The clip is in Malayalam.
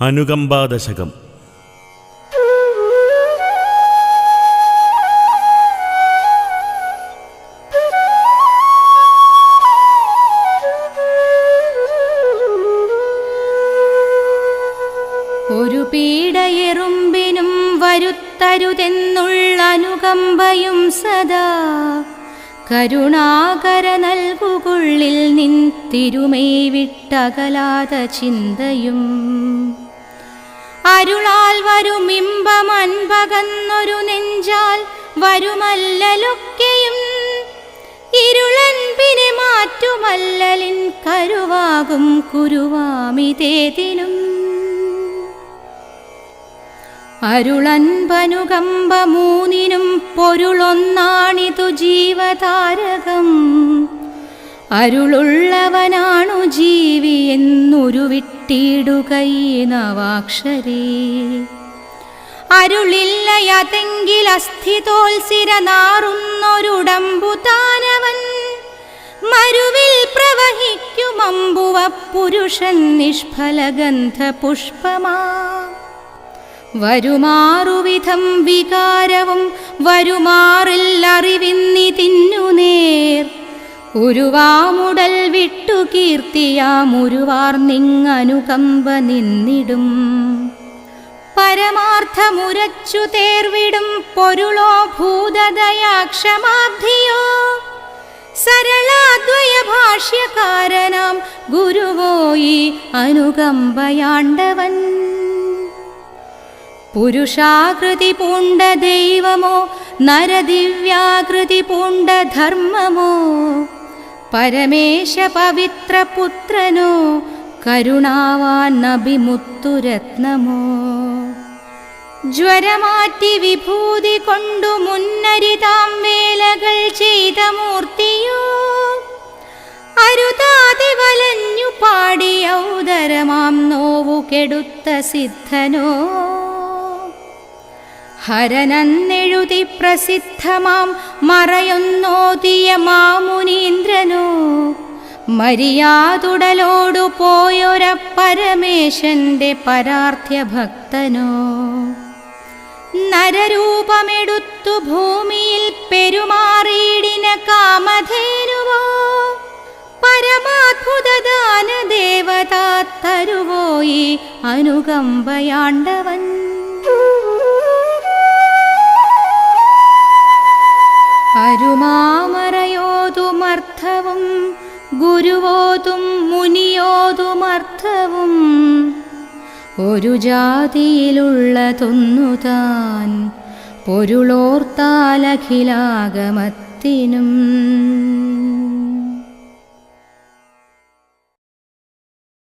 അനുകമ്പാദശകം ഒരു പീഡയെറുമ്പിനും വരുത്തരുതെന്നുള്ള അനുകമ്പയും സദാ. കരുണാകര നൽകുകൊള്ളിൽ നിൻ തിരുമേ വിട്ടകലാത ചിന്തയും. അൻപകന്നൊരു നെഞ്ചാൽ വരുമല്ലലൊക്കെയും. ഇരുളൻപിനെ മാറ്റുമല്ലലിൻ കരുവാകും കുരുവാമിതേതിനും അരുളൻപനുകമ്പ മൂന്നിനും പൊരുളൊന്നാണിതു ജീവതാരകം. അരുളുള്ളവനാണു ജീവി എന്നുരുവിട്ടിടുകൈ നവാക്ഷരേ. അരുളില്ലയതെങ്കിൽ അസ്ഥിതോത്സിര നാറുന്നൊരുടമ്പു താനവൻ മരുവിൽ പ്രവഹിക്കുമമ്പുവ പുരുഷൻ നിഷ്ഫലഗന്ധ പുഷ്പമാ വരുമാറുവിധം വികാരവും വരുമാറില്ലറിവിന്നി തിന്നുനേർ ഉരുവാമുടൽ വിട്ടു കീർത്തിയാമുരുവാർ നിങ്ങനുകമ്പ നിന്നിടും. പരമാർത്ഥമുരച്ചു തേർവിടും പൊരുളോ ഭൂതദയാക്ഷമാബ്ധിയോ സരളാദ്വയ ഭാഷ്യകാരനാം ഗുരുവോയി അനുകമ്പയാണ്ടവൻ. പുരുഷാകൃതി പൂണ്ട ദൈവമോ നരദിവ്യാകൃതി പൂണ്ട ധർമ്മമോ പരമേശ പവിത്ര കരുണാവാൻ നബിമുത്തുരത്നമോ ജ്വരമാറ്റി വിഭൂതി കൊണ്ടു മുന്നരിതാം വേലകൾ ചെയ്ത മൂർത്തിയോ? അരുതാതെ വലഞ്ഞു പാടി ഔദരമാം നോവു കെടുത്ത സിദ്ധനോ? ഹരനെന്നെഴുതി പ്രസിദ്ധമാം മറയൊന്നോതിയ മാമുനീന്ദ്രനോ? മരിയാതുടലോടു പോയൊര പരമേശന്റെ പരാർത്ഥ്യ ഭക്തനോ നരരൂപമെടുത്തു ഭൂമിയിൽ പെരുമാറിയിടിന കാമധേനുവോ? പരമാത്ഭുതദാന ദേവതാ തരുവോയി അനുകമ്പയാണ്ടവൻ? ഗുരുവോതും മുനിയോതുമർത്ഥവും ഒരു ജാതിയിലുള്ളതൊന്നു താൻ പൊരുളോർത്താലഖിലാഗമത്തിനും